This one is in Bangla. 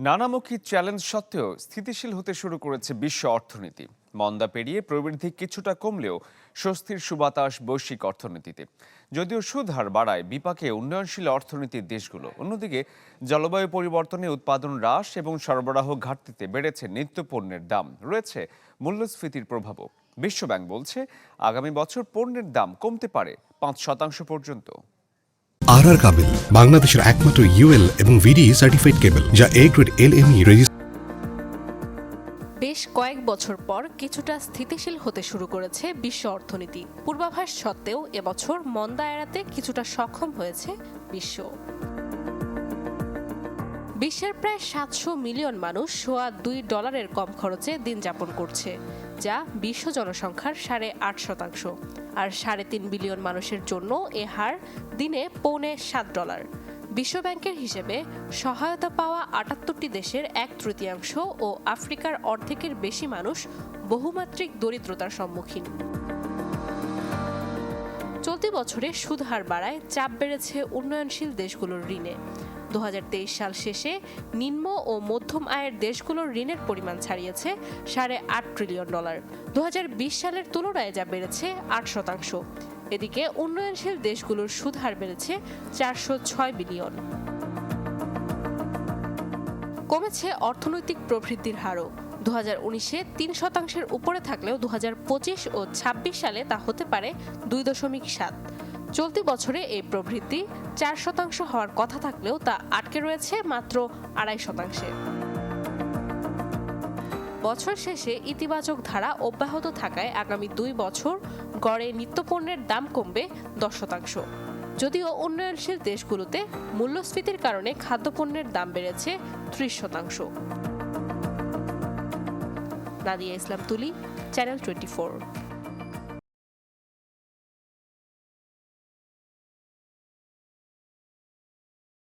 নানামুখী চ্যালেঞ্জ সত্ত্বেও স্থিতিশীল হতে শুরু করেছে বিশ্ব অর্থনীতি। মন্দা পেরিয়ে প্রবৃদ্ধি কিছুটা কমলেও স্বস্তির সুবাতাস বৈশ্বিক অর্থনীতিতে। যদিও সুদ হার বাড়ায়, বিপাকে উন্নয়নশীল অর্থনীতির দেশগুলো। অন্যদিকে, জলবায়ু পরিবর্তনে উৎপাদন হ্রাস এবং সরবরাহ ঘাটতিতে বেড়েছে নিত্যপণ্যের দাম। রয়েছে মূল্যস্ফীতির প্রভাবও। বিশ্বব্যাংক বলছে, আগামী বছর পণ্যের দাম কমতে পারে পাঁচ শতাংশ পর্যন্ত। আর আর কাবেল বাংলাদেশের একমাত্র ইউএল এবং ভিডি সার্টিফাইড কেবল যা এ গ্রেড এল এম বেশ কয়েক বছর পর কিছুটা স্থিতিশীল হতে শুরু করেছে বিশ্ব অর্থনীতি। পূর্বাভাস সত্ত্বেও এবছর মন্দা এড়াতে কিছুটা সক্ষম হয়েছে বিশ্ব। বিশ্বের প্রায় সাতশো মিলিয়ন মানুষ সোয়া দুই ডলারের কম খরচে দিন যাপন করছে, যা বিশ্ব জনসংখ্যার সাড়ে আট শতাংশ। আর সাড়ে তিন বিলিয়ন মানুষের জন্য এ হার দিনে পৌনে সাত ডলার। বিশ্বব্যাংকের হিসেবে সহায়তা পাওয়া আটাত্তরটি দেশের এক তৃতীয়াংশ ও আফ্রিকার অর্ধেকের বেশি মানুষ বহুমাত্রিক দরিদ্রতার সম্মুখীন। চলতি বছরে সুদ হার বাড়ায় চাপ বেড়েছে উন্নয়নশীল দেশগুলোর ঋণে। দুহাজার তেইশ সাল শেষে নিম্ন ও মধ্যম আয়ের দেশগুলোর ঋণের পরিমাণ ছাড়িয়েছে সাড়ে আট ট্রিলিয়ন ডলার। দুহাজার বিশ সালের তুলনায় যা বেড়েছে আট শতাংশ। এদিকে উন্নয়নশীল দেশগুলোর সুদ হার বেড়েছে চারশো ছয় বিলিয়ন। কমেছে অর্থনৈতিক প্রবৃদ্ধির হারও। দু হাজার উনিশে তিন শতাংশের উপরে থাকলেও দু ও ছাব্বিশ সালে তা হতে পারে দুই দশমিক সাত। চলতি বছরে এই প্রবৃদ্ধি চার শতাংশ হওয়ার কথা থাকলেও তা আটকে রয়েছে মাত্র আড়াই শতাংশে। বছর শেষে ইতিবাচক ধারা অব্যাহত থাকায় আগামী দুই বছর গড়ে নিত্যপণ্যের দাম কমবে দশ শতাংশ। যদিও উন্নয়নশীল দেশগুলোতে মূল্যস্ফীতির কারণে খাদ্যপণ্যের দাম বেড়েছে ত্রিশ শতাংশ। নাদিয়া ইসলাম তুলি, চ্যানেল টোয়েন্টি